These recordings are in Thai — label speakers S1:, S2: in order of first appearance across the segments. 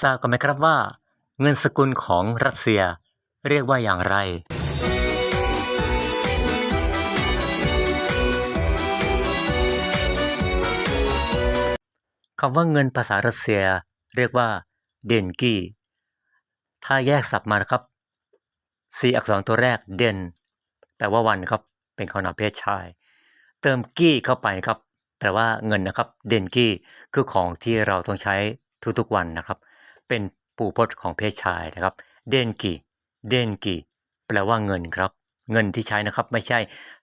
S1: ทราบกันไหมครับว่า เงินสกุลของรัสเซียเรียกว่าอย่างไรคำว่าเงินภาษารัสเซียเรียกว่าเดนกี้ ถ้าแยกศัพท์มานะครับสี่อักษรตัวแรกเดนแปลว่าวันครับ เป็นคำนามเพศชาย เติมกี้เข้าไปครับแปลว่าเงินนะครับ เดนกี้คือของที่เราต้องใช้ทุกๆวันนะครับ เป็นปู่พจน์ของเพศชายนะครับ เดนกีเดนกีแปลว่าเงินครับ เงินที่ใช้นะครับไม่ใช่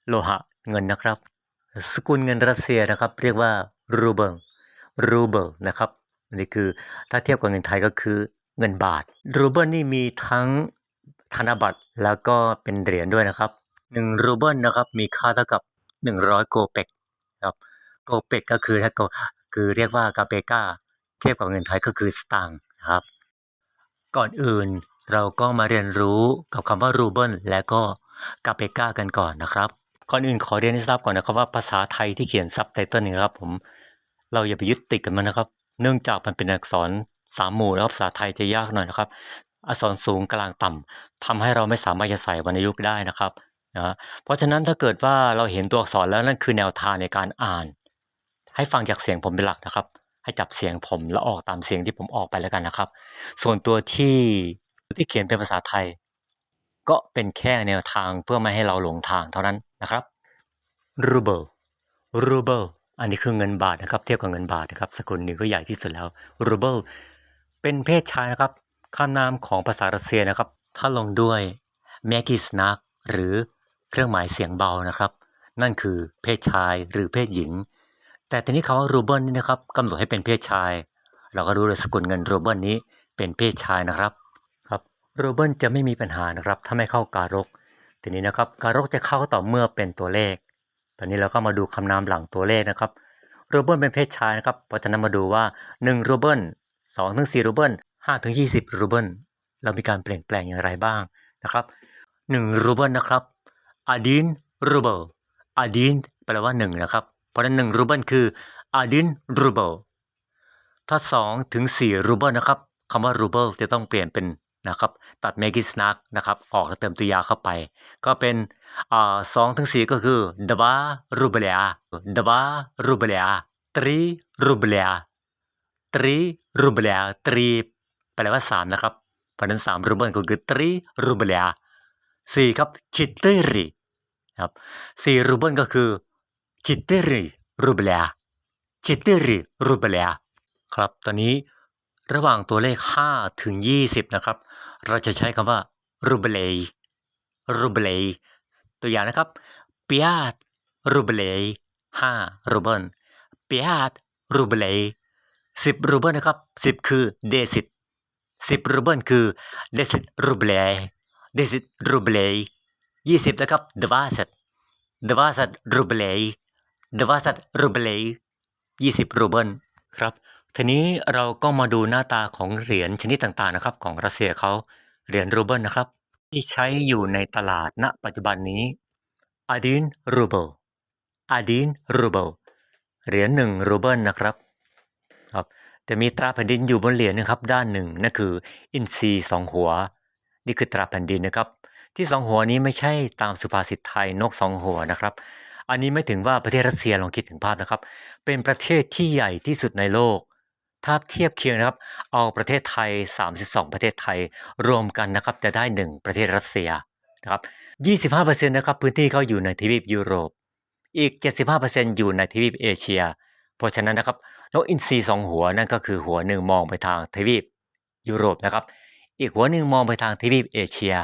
S1: โลหะเงินนะครับ สกุลเงินรัสเซียนะครับ เรียกว่ารูเบิลรูเบิลนะครับนี่คือถ้าเทียบกับเงินไทยก็คือเงินบาท รูเบิลนี่มีทั้งธนบัตรแล้วก็เป็นเหรียญด้วยนะครับหนึ่งรูเบิลนะครับมีค่าเท่ากับหนึ่งร้อยโกเปกครับโกเปกก็คือถ้าโกคือเรียกว่ากาเปกาเทียบกับเงินไทยก็คือสตางค์ นะครับ ก่อนอื่นเราก็มาเรียนรู้กับคำว่ารูเบิลและก็กาเปกากันก่อนนะครับ ก่อนอื่นขอเรียนให้ทราบก่อนนะครับว่าภาษาไทยที่เขียนซับไตเติลนี่ครับผมเราอย่าไปยึดติดกันมันนะครับ เนื่องจากมันเป็นอักษรสามหมู่แล้วภาษาไทยจะยากหน่อยนะครับ อักษรสูงกลางต่ำทำให้เราไม่สามารถจะใส่วรรณยุกต์ได้นะครับนะเพราะฉะนั้นถ้าเกิดว่าเราเห็นตัวอักษรแล้วนั่นคือแนวทางในการอ่าน ให้ฟังจากเสียงผมเป็นหลักนะครับ ให้จับเสียงผมแล้วออกตามเสียงที่ผมออกไปแล้วกันนะครับ ส่วนตัวที่ที่เขียนเป็นภาษาไทย ก็เป็นแค่แนวทางเพื่อไม่ให้เราหลงทางเท่านั้นนะครับรูเบิลรูเบิลอันนี้คือเงินบาทนะครับ เทียบกับเงินบาทนะครับสกุลนี้ก็ใหญ่ที่สุดแล้วรูเบิลเป็นเพศชายนะครับคำนามของภาษารัสเซียนะครับ ถ้าลงด้วยแมกิสนักหรือเครื่องหมายเสียงเบานะครับ นั่นคือเพศชายหรือเพศหญิง แต่ทีนี้คำว่ารูเบิลนี่นะครับกำหนดให้เป็นเพศชาย เราก็รู้เลยสกุลเงินรูเบิลนี้เป็นเพศชายนะครับครับรูเบิลจะไม่มีปัญหานะครับ ถ้าไม่เข้าการก ทีนี้นะครับการกจะเข้าต่อเมื่อเป็นตัวเลข ตอนนี้เราก็มาดูคำนามหลังตัวเลขนะครับรูเบิลเป็นเพศชายนะครับเพราะฉะนั้นมาดูว่า1รูเบิล2ถึง4รูเบิล5ถึง20รูเบิลเรามีการเปลี่ยนแปลงอย่างไรบ้างนะครับ1รูเบิลนะครับอดินรูเบิลอดินแปลว่า 1 นะครับ เพราะนั้น1รูเบิลคืออดินรูเบิลถ้า2ถึง4รูเบิลนะครับคำว่ารูเบิลจะต้องเปลี่ยนเป็นนะครับตัดเมกิสนักนะครับออกแล้วเติมตัวยาเข้าไป ก็เป็นสองถึงสี่ก็คือดบารูเบเลียดบารูเบเลียตรีรูเบเลียตรีรูเบเลียตรีแปลว่าสามนะครับเพราะฉะนั้นสามรูเบิลก็คือตรีรูเบเลียสี่ครับชิตเตอรีครับสี่รูเบิลก็คือ ชิเตอรีรูเบเลียชิตเตอรีรูเบเลียครับ ตอนนี้ระหว่างตัวเลข 5 ถึง 20 นะครับ เราจะใช้คำว่ารูเบเลรูเบเลตัวอย่างนะครับเปียดรูเบเลห้ารูเบิลเปียดรูเบเลสิบรูเบิลนะครับสิบคือเดซิตสิบรูเบิลคือเดซิตรูเบเลเดซิตรูเบเลยี่สิบนะครับดวาสัตดวาสัตรูเบเล ดวาสัตรูเบลยี่สิบรูเบิลครับทีนี้เราก็มาดูหน้าตาของเหรียญชนิดต่างๆนะครับ ของรัสเซียเขาเหรียญรูเบิลนะครับ ที่ใช้อยู่ในตลาดณ ปัจจุบันนี้อดินรูเบิลอดินรูเบิลเหรียญหนึ่งรูเบิลนะครับครับจะมีตราแผ่นดินอยู่บนเหรียญนะครับ ด้านหนึ่งนั่นคืออินทรีสองหัว นี่คือตราแผ่นดินนะครับ ที่สองหัวนี้ไม่ใช่ตามสุภาษิตไทยนกสองหัวนะครับ อันนี้ไม่ถึงว่าประเทศรัสเซียลองคิดถึงภาพนะครับ เป็นประเทศที่ใหญ่ที่สุดในโลก ถ้าเทียบเคียงนะครับ เอาประเทศไทย 32 ประเทศไทยรวมกันนะครับจะได้ 1 ประเทศรัสเซียนะครับ25%นะครับพื้นที่เขาอยู่ในทวีปยุโรป อีก 75%อยู่ในทวีปเอเชีย เพราะฉะนั้นนะครับนกอินทรีสองหัวนั่นก็คือหัวหนึ่งมองไปทางทวีปยุโรปนะครับ อีกหัวหนึ่งมองไปทางทวีปเอเชีย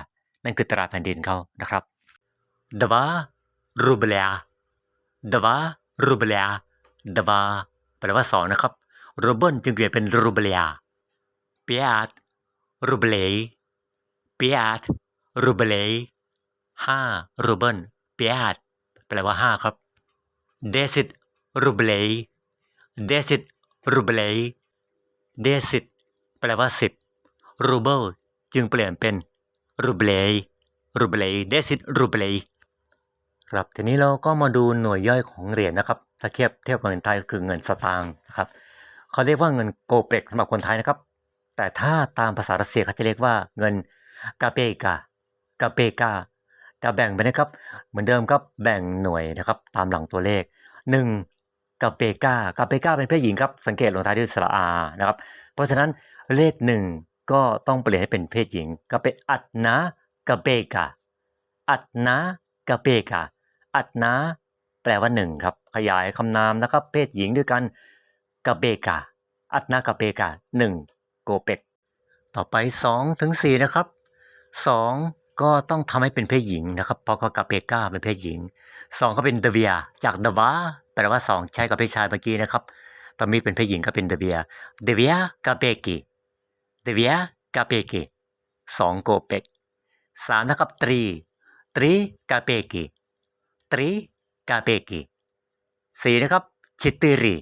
S1: นั่นคือตราแผ่นดินเขานะครับดวารูเบเลียดวารูเบียดวาแปลว่าสองนะครับโรเบิลจึงเปลี่ยนเป็นรูเบลียเปียดรูเบลเปียดรูเบลห้ารูเบิลเปียดแปลว่าห้าครับเดซิตรูเบลเดซิตรูเบลเดซิตแปลว่าสิบรูเบิลจึงเปลี่ยนเป็นรูเบลรูเบลเดซิตรูเบล ครับทีนี้เราก็มาดูหน่วยย่อยของเหรียญนะครับถ้าเทียบเทียบกับเงินไทยก็คือเงินสตางค์นะครับเขาเรียกว่าเงินโกเปกสำหรับคนไทยนะครับ แต่ถ้าตามภาษารัสเซียเขาจะเรียกว่าเงินกาเปกากาเปกาจะแบ่งไปนะครับ เหมือนเดิมครับแบ่งหน่วยนะครับตามหลังตัวเลข 1กาเปกากาเปกาเป็นเพศหญิงครับสังเกตลงท้ายด้วยสระอานะครับเพราะฉะนั้นเลขหนึ่งก็ต้องเปลี่ยนให้เป็นเพศหญิงก็เป็นอัตนากาเปกาอัตนากาเปกา อัตนาแปลว่าหนึ่งครับ ขยายคำนามนะครับ เพศหญิงด้วยกันกาเปกา อัตนากาเปกาหนึ่งโกเปกต่อไป2ถึง4นะครับ2 ก็ต้องทำให้เป็นเพศหญิงนะครับเพราะก็กาเปกาเป็นเพศหญิง 2 ก็เป็นเดเวียจากเดวาแปลว่า 2 ใช้กับเพศชายเมื่อกี้นะครับตอนนี้เป็นเพศหญิงก็เป็นเดเวียเดเวียกาเปกิเดเวียกาเปกิสองโกเปกสามนะครับตรีตรีกาเปกิ ตรีกาเปกิสี่นะครับชิตติรี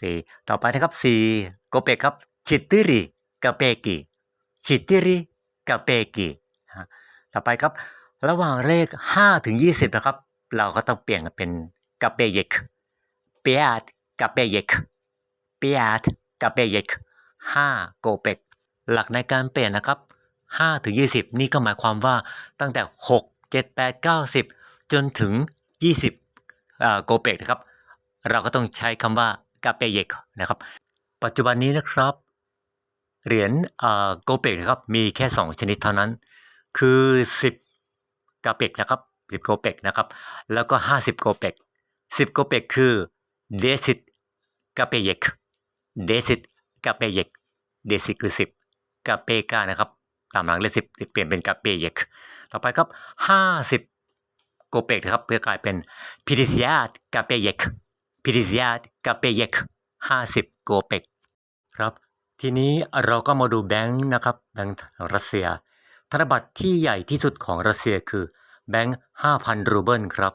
S1: สี่ต่อไปนะครับสี่โกเปกครับชิตติรีกาเปกิชิตติรีกาเปกิฮะต่อไปครับ ระหว่างเลข5ถึง20 นะครับ เราก็ต้องเปลี่ยนเป็นกาเปเยกเปียดกาเปเยกเปียดกาเปเยก5โกเปกหลักในการเปลี่ยนนะครับ5ถึง20 นี่ก็หมายความว่าตั้งแต่ 6 7 8 9 10 จนถึง 20โกเปกนะครับ เราก็ต้องใช้คำว่ากาเปเยกนะครับ ปัจจุบันนี้นะครับ เหรียญโกเปกนะครับมีแค่ 2 ชนิดเท่านั้น คือ 10 กาเปกนะครับ10โกเปกนะครับ แล้วก็ 50 โกเปก10 โกเปกคือ10กาเปเยก10กาเปเยก10คือ 10กาเปกานะครับตามหลังเลข10เปลี่ยนเป็นกาเปเยกต่อไปครับ 50 โกเปกนะครับเพื่อกลายเป็นพิริ i ยาตกาเปเยกพิริ i ยาตกาเปเยก50โกเปกครับ ทีนี้เราก็มาดูแบงค์นะครับแบงค์รัสเซีย ธนบัตรที่ใหญ่ที่สุดของรัสเซียคือแบงค์5,000รูเบิลครับ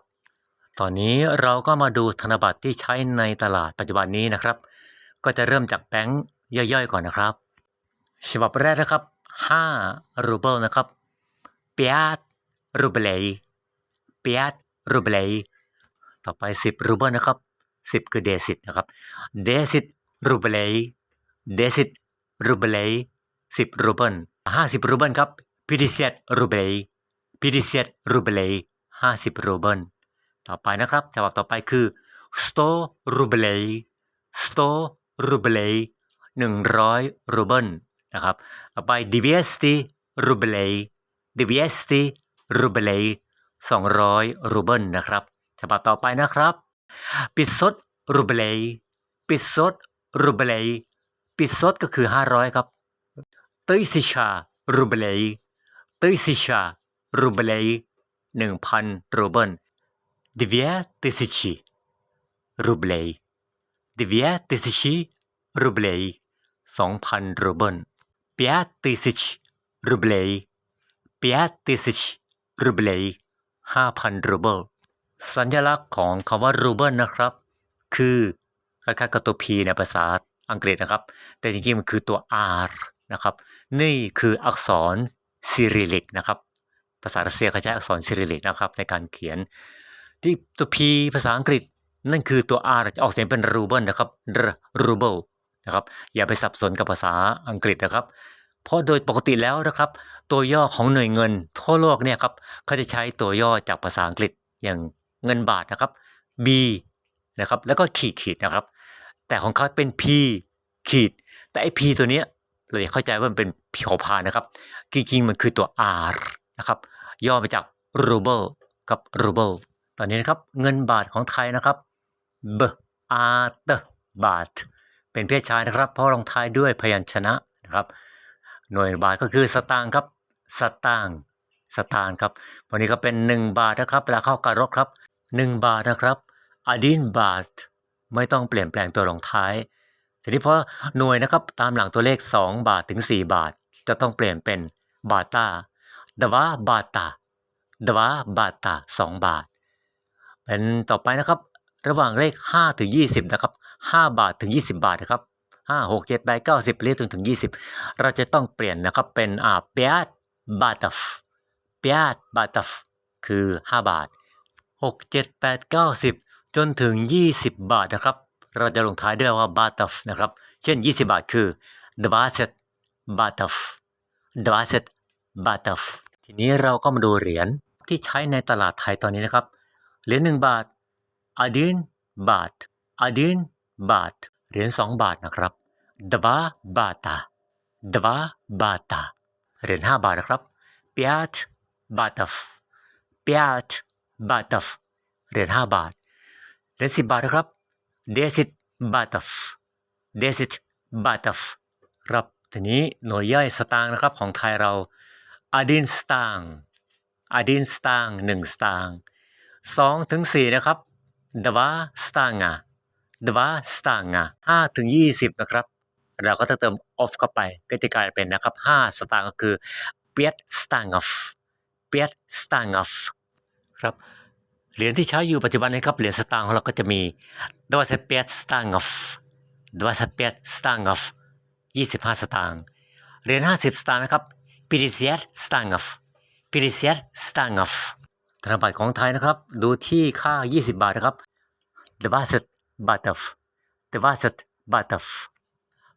S1: ตอนนี้เราก็มาดูธนบัตรที่ใช้ในตลาดปัจจุบันนี้นะครับ ก็จะเริ่มจากแบงค์ย่อยๆก่อนนะครับ ฉบับแรกนะครับ5รูเบิลนะครับ5รูเบล 5รูเบลต่อไป 10 รูเบิลนะครับ 10 คือเดซิตนะครับเดซิตรูเบลเดซิตรูเบล10 รูเบิล50 รูเบิลครับพิดิเซตรูเบลพิดิเซตรูเบล50 รูเบิลต่อไปนะครับฉบับต่อไปคือ100รูเบล100รูเบล100 รูเบิลนะครับต่อไป200รูเบล200รูเบล 200 รูเบิลนะครับ ฉบับต่อไปนะครับปิซดรูเบลปิซดรูเบลปิซดก็คือ 500 ครับติสิชารูเบลติสิชารูเบล1,000 รูเบิลดิเวียติสิชีรูเบลดิเวียติสิชีรูเบล2,000 รูเบิล 5 тисяч рублей 5 тисяч рублей 5,000 รูเบิล สัญลักษณ์ของคำว่ารูเบิลนะครับ คือคล้ายๆกับตัว P ในภาษาอังกฤษนะครับ แต่จริงๆ มันคือตัว R นะครับ นี่คืออักษรซิริลิกนะครับ ภาษารัสเซียเขาใช้อักษรซิริลิกนะครับในการเขียน ที่ตัว P ภาษาอังกฤษนั่นคือตัว R จะออกเสียงเป็นรูเบิลนะครับรูเบิลนะครับ อย่าไปสับสนกับภาษาอังกฤษนะครับ เพราะโดยปกติแล้วนะครับ ตัวย่อของหน่วยเงินทั่วโลกเนี่ยครับเขาจะใช้ตัวย่อจากภาษาอังกฤษอย่างเงินบาทนะครับ B นะครับแล้วก็ขีดขีดนะครับ แต่ของเขาเป็น P ขีด แต่ไอ้ P ตัวเนี้ยเราจะเข้าใจว่ามันเป็นพิขพานะครับ จริงๆมันคือตัว R นะครับ ย่อมาจาก ruble กับ ruble ตอนนี้นะครับเงินบาทของไทยนะครับ B R T บาท เป็นเพศชายนะครับ เพราะลงท้ายด้วยพยัญชนะนะครับ หน่วยบาทก็คือสตางค์ครับ สตางค์สตางค์ครับวันนี้ก็เป็น 1 บาทนะครับเวลาเข้าการรบครับ 1 บาทนะครับอดินบาท ไม่ต้องเปลี่ยนแปลงตัวลงท้าย ทีนี้เพราะหน่วยนะครับตามหลังตัวเลข 2 บาทถึง 4 บาท จะต้องเปลี่ยนเป็นบาตาดวาบาตาดวาบาตา2บาท เป็นต่อไปนะครับ ระหว่างเลข5ถึง20นะครับ5บาทถึง 20 บาทนะครับ ห้าหกเจ็ดแปดเก้าสิบรื่อยจนถึงยี่สิบเราจะต้องเปลี่ยนนะครับเป็นอ่าเปียดบาทฟเปียดบาทฟคือ 5 บาทก้าสิบจนถึงยี่สิบบาทนะครับ เราจะลงท้ายด้วยว่าบาทฟนะครับ เช่นยี่สิบาทคือดบาเซตบาทฟดบาเซตบาทฟทีนี้เราก็มาดูเหรียญที่ใช้ในตลาดไทยตอนนี้นะครับ เหรียญหนึ่งบาทอดีนบาทอดีนบาท เหรียญสองบาทนะครับดวาบาตาดวาบาตาเหรียญห้าบาทนะครับเปียตบาตัฟเปียตบาตัฟเหรียญห้าบาทเหรียญสิบบาทนะครับเดซิตบาตัฟเดซิตบาตัฟครับทีนี้หน่วยย่อยสตางค์นะครับของไทยเราอาดินสตางอาดินสตางหนึ่งสตางสองถึงสี่นะครับดวาสตางค์ ถึงยี่สิบนะครับ เราก็จะเติม off เข้าไปก็จะกลายเป็นนะครับห้าสตางค์ก็คือ пять стангов пять стангов ครับ เหรียญที่ใช้อยู่ปัจจุบันนี้ครับ เหรียญสตางค์ของเราก็จะมี25 стангов 25 стангов 25 สตางค์ เหรียญ50 สตางค์นะครับ 50 стангов 50 стангов ธนบัตรของไทยนะครับ ดูที่ค่า 20 บาทนะครับ 20 บาตัฟตวาสตบาตัฟ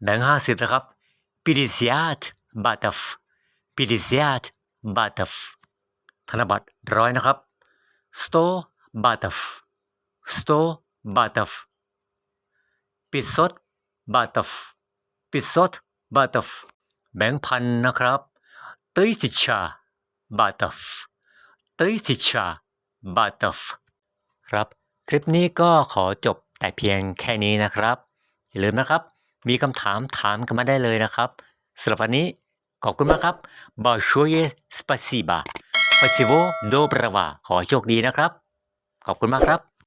S1: แบงห้าสิบนะครับปิริสาตบาตฟปิริสาตบาตฟธนบัตรร้อยนะครับสโตบาตัฟสโตบาตัฟปิสดบาตัฟปิสดบาตัฟแบงพันนะครับตริสิชาบาตัฟตริสิชาบาตัฟครับ คลิปนี้ก็ขอจบ แต่เพียงแค่นี้นะครับ อย่าลืมนะครับ มีคำถามถามกันมาได้เลยนะครับสำหรับวันนี้ขอบคุณมากครับบอช่วยสปาซิบาปาซิโวโดบราวาขอโชคดีนะครับ ขอบคุณมากครับ